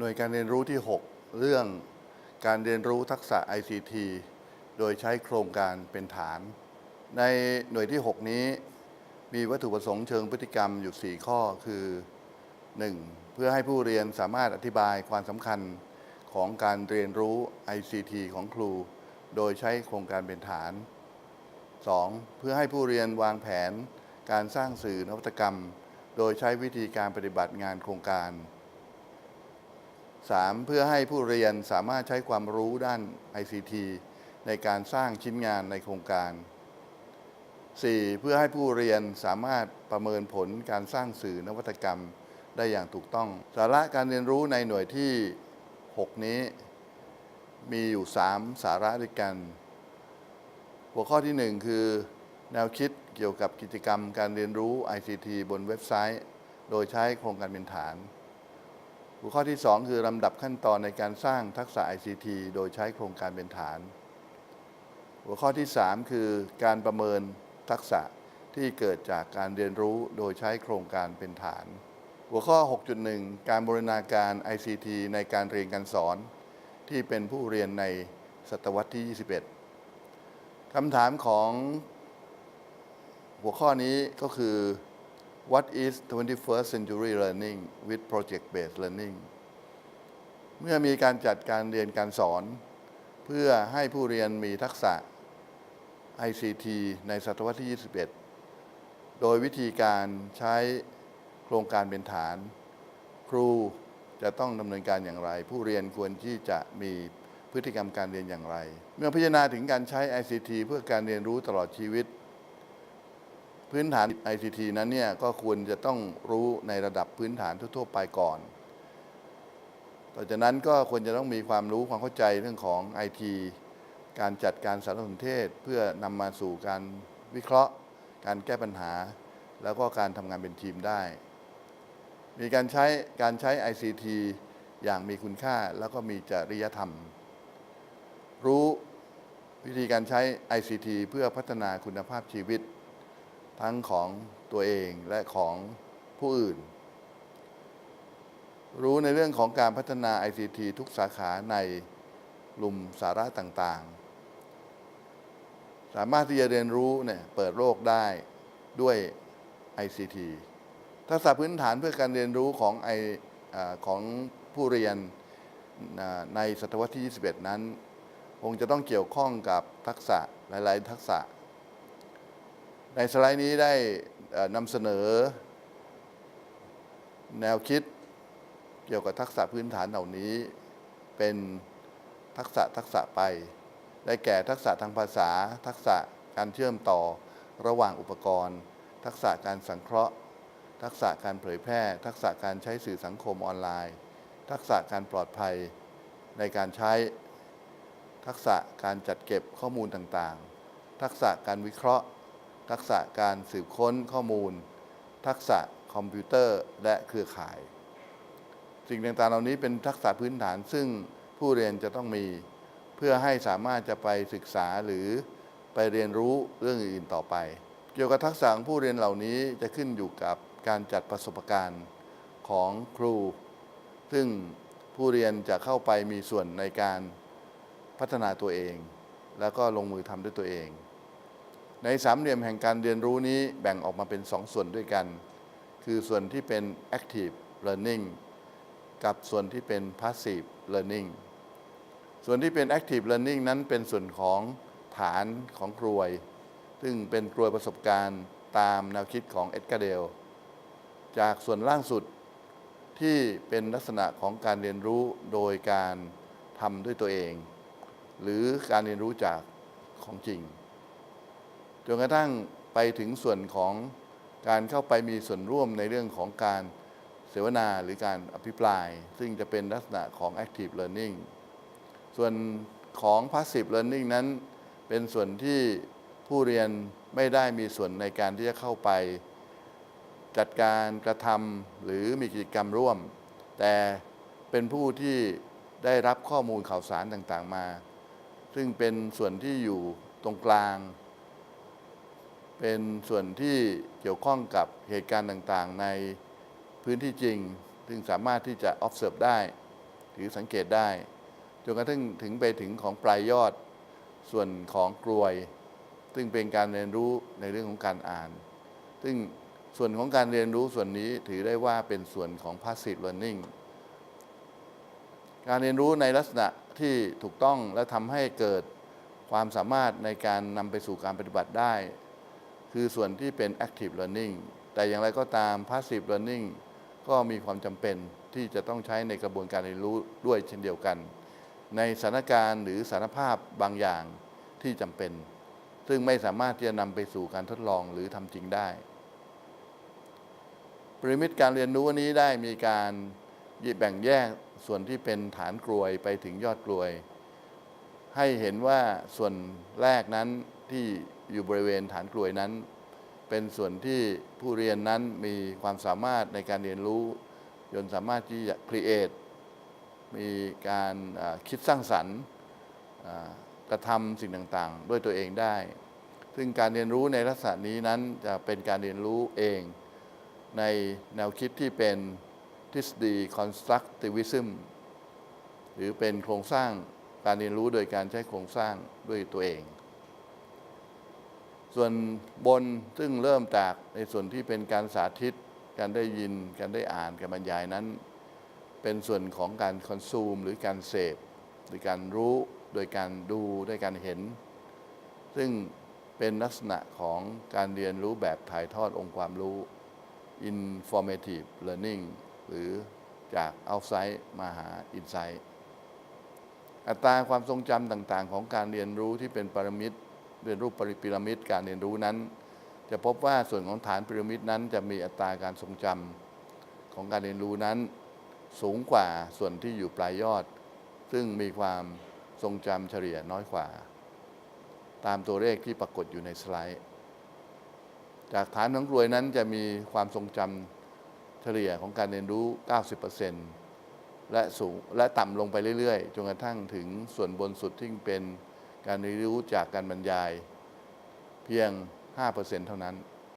หน่วยการเรียนรู้ที่ 6 เรื่องการเรียนรู้ทักษะ ICT โดยใช้โครงการเป็นฐาน ในหน่วยที่ 6 นี้มีวัตถุประสงค์เชิงพฤติกรรมอยู่ 4 ข้อคือ 1. เพื่อให้ผู้เรียนสามารถอธิบายความสำคัญของการเรียนรู้ ICT ของครู โดยใช้โครงการเป็นฐาน 2. เพื่อให้ผู้เรียนวางแผนการสร้างสื่อนวัตกรรม โดยใช้วิธีการปฏิบัติงานโครงการ 3. เพื่อให้ผู้เรียนสามารถใช้ความรู้ด้าน ICT ในการสร้างชิ้นงานในโครงการ 4. เพื่อให้ผู้เรียนสามารถประเมินผลการสร้างสื่อนวัตกรรมได้อย่างถูกต้อง สาระการเรียนรู้ในหน่วยที่ 6 นี้ มีอยู่ 3 สาระด้วยกัน หัวข้อที่ 1 คือ แนวคิดเกี่ยวกับกิจกรรมการเรียนรู้ ICT บนเว็บไซต์ โดยใช้โครงการเป็นฐาน หัวข้อที่ 2 คือลำดับขั้นตอนในการสร้างทักษะ ICT โดยใช้โครงการเป็นฐาน หัวข้อที่ 3 คือการประเมินทักษะที่เกิดจากการเรียนรู้โดยใช้โครงการเป็นฐาน หัวข้อ 6.1 การบรินาการ ICT ในการเรียนการสอน ที่เป็นผู้เรียนในศตวรรษที่ 21คำถามของหัวข้อนี้ก็คือ What is 21st century learning with project based learning เมื่อมีการจัดการเรียนการสอน เพื่อให้ผู้เรียนมีทักษะ ICT ในศตวรรษที่ 21 โดยวิธีการใช้โครงการเป็นฐาน ครูจะต้องดำเนินการอย่างไร ผู้เรียนควรที่จะมีพฤติกรรมการเรียนอย่างไร เมื่อพิจารณาถึงการใช้ ICT เพื่อการเรียนรู้ตลอดชีวิต พื้นฐาน ICT นั้นเนี่ยก็ควรจะต้องรู้ในระดับพื้นฐานทั่ว ๆ ไปก่อนต่อจากนั้นก็ควรจะต้องมีความรู้ความเข้าใจเรื่องของ IT การจัดการสารสนเทศ เพื่อนำมาสู่การวิเคราะห์ การแก้ปัญหา แล้วก็การทำงานเป็นทีมได้ มีการใช้การใช้ ICT อย่างมีคุณค่าแล้วก็มีจริยธรรม รู้วิธีการใช้ ICT เพื่อพัฒนาคุณภาพชีวิต ทั้งของตัวเองและของผู้อื่น รู้ในเรื่องของการพัฒนา ICT ทุกสาขาในกลุ่มสาระต่างๆ สามารถที่จะเรียนรู้เนี่ยเปิดโลกได้ด้วย ICT ทักษะพื้นฐานเพื่อการเรียนรู้ของไออของผู้เรียนในศตวรรษที่ 21 นั้น คงจะต้องเกี่ยวข้องกับทักษะหลาย ๆ ทักษะ ในสไลด์นี้ได้นำเสนอ แนวคิดเกี่ยวกับทักษะพื้นฐานเหล่านี้ เป็นทักษะทักษะไป ได้แก่ทักษะทางภาษา ทักษะการเชื่อมต่อระหว่างอุปกรณ์ ทักษะการสังเคราะห์ ทักษะการเผยแพร่ ทักษะการใช้สื่อสังคมออนไลน์ ทักษะการปลอดภัยในการใช้ ทักษะการจัดเก็บข้อมูลต่างๆ ทักษะการวิเคราะห์ ทักษะการสืบค้นข้อมูล ทักษะคอมพิวเตอร์และเครือข่าย สิ่งต่างๆเหล่านี้เป็นทักษะพื้นฐานซึ่งผู้เรียนจะต้องมี เพื่อให้สามารถจะไปศึกษาหรือไปเรียนรู้เรื่องอื่นๆต่อไป เกี่ยวกับทักษะของผู้เรียนเหล่านี้จะขึ้นอยู่กับการจัดประสบการณ์ของครู ซึ่งผู้เรียนจะเข้าไปมีส่วนในการพัฒนาตัวเอง แล้วก็ลงมือทำด้วยตัวเอง ในสามเหลี่ยมแห่งการเรียนรู้นี้แบ่งออกมาเป็นสองส่วนด้วยกัน คือส่วนที่เป็น active learning กับส่วนที่เป็น passive learning ส่วนที่เป็น active learning นั้นเป็นส่วนของฐานของกรวย ซึ่งเป็นกรวยประสบการณ์ตามแนวคิดของเอ็ดการ์เดล จากส่วนล่างสุดที่เป็นลักษณะของการเรียนรู้โดยการทำด้วยตัวเอง หรือการเรียนรู้จากของจริง จนกระทั่งไปถึงส่วนของการเข้าไปมีส่วนร่วมในเรื่องของการเสวนาหรือการอภิปราย ซึ่งจะเป็นลักษณะของ active learning ส่วนของ passive learning นั้น เป็นส่วนที่ผู้เรียนไม่ได้มีส่วนในการที่จะเข้าไป จัดการกระทำหรือมีกิจกรรมร่วม แต่เป็นผู้ที่ได้รับข้อมูลข่าวสารต่างๆมา ซึ่งเป็นส่วนที่อยู่ตรงกลาง เป็นส่วนที่เกี่ยวข้องกับเหตุการณ์ต่างๆ ในพื้นที่จริง ซึ่งสามารถที่จะ observe ได้ หรือสังเกตได้จนกระทั่งถึงไปถึงของปลายยอดส่วนของกลวย ซึ่งเป็นการเรียนรู้ในเรื่องของการอ่าน ซึ่งส่วนของการเรียนรู้ส่วนนี้ถือได้ว่าเป็นส่วนของ passive learning การเรียนรู้ในลักษณะที่ถูกต้องและทำให้เกิดความสามารถในการนำไปสู่การปฏิบัติได้ คือส่วนที่เป็น active learning แต่อย่างไรก็ตาม passive learning ก็มีความจำเป็นที่จะต้องใช้ในกระบวนการเรียนรู้ด้วยเช่นเดียวกัน ในสถานการณ์หรือสถานภาพบางอย่างที่จำเป็น ซึ่งไม่สามารถที่จะนำไปสู่การทดลองหรือทำจริงได้ปริมิตการเรียนรู้อันนี้ได้มีการแบ่งแยกส่วนที่เป็นฐานกลวยไปถึงยอดกลวย ให้เห็นว่าส่วนแรกนั้นที่ อยู่บริเวณฐานกลวยนั้น เป็นส่วนที่ผู้เรียนนั้นมีความสามารถในการเรียนรู้จนสามารถที่จะ create มีการคิดสร้างสรรค์กระทำสิ่งต่างๆ ด้วยตัวเองได้ ซึ่งการเรียนรู้ในลักษณะนี้นั้นจะเป็นการเรียนรู้เอง ในแนวคิดที่เป็นทฤษฎี constructivism หรือเป็นโครงสร้างการเรียนรู้โดยการใช้โครงสร้างด้วยตัวเอง ส่วนบนซึ่งเริ่มจากในส่วนที่เป็นการสาธิต การได้ยิน การได้อ่าน การบรรยายนั้น เป็นส่วนของการคอนซูม หรือการเสพ หรือการรู้ โดยการดูด้วยการเห็น ซึ่งเป็นลักษณะของการเรียนรู้แบบถ่ายทอดองค์ความรู้ informative learning หรือจาก outside มาหา insight อัตราความทรงจำต่างๆ ของการเรียนรู้ที่เป็นปรมิต เรียนรูปปริพีระมิดการเรียนรู้นั้น จะพบว่าส่วนของฐานพีระมิดนั้น จะมีอัตราการทรงจำของการเรียนรู้นั้น สูงกว่าส่วนที่อยู่ปลายยอด ซึ่งมีความทรงจำเฉลี่ยน้อยกว่า ตามตัวเลขที่ปรากฏอยู่ในสไลด์ จากฐานของกลวยนั้นจะมีความทรงจำเฉลี่ยของการเรียนรู้ 90%และสูงและต่ำลงไปเรื่อยๆ จนกระทั่งถึงส่วนบนสุดที่เป็น การเรียนรู้จากการบรรยายเพียง 5%เท่านั้น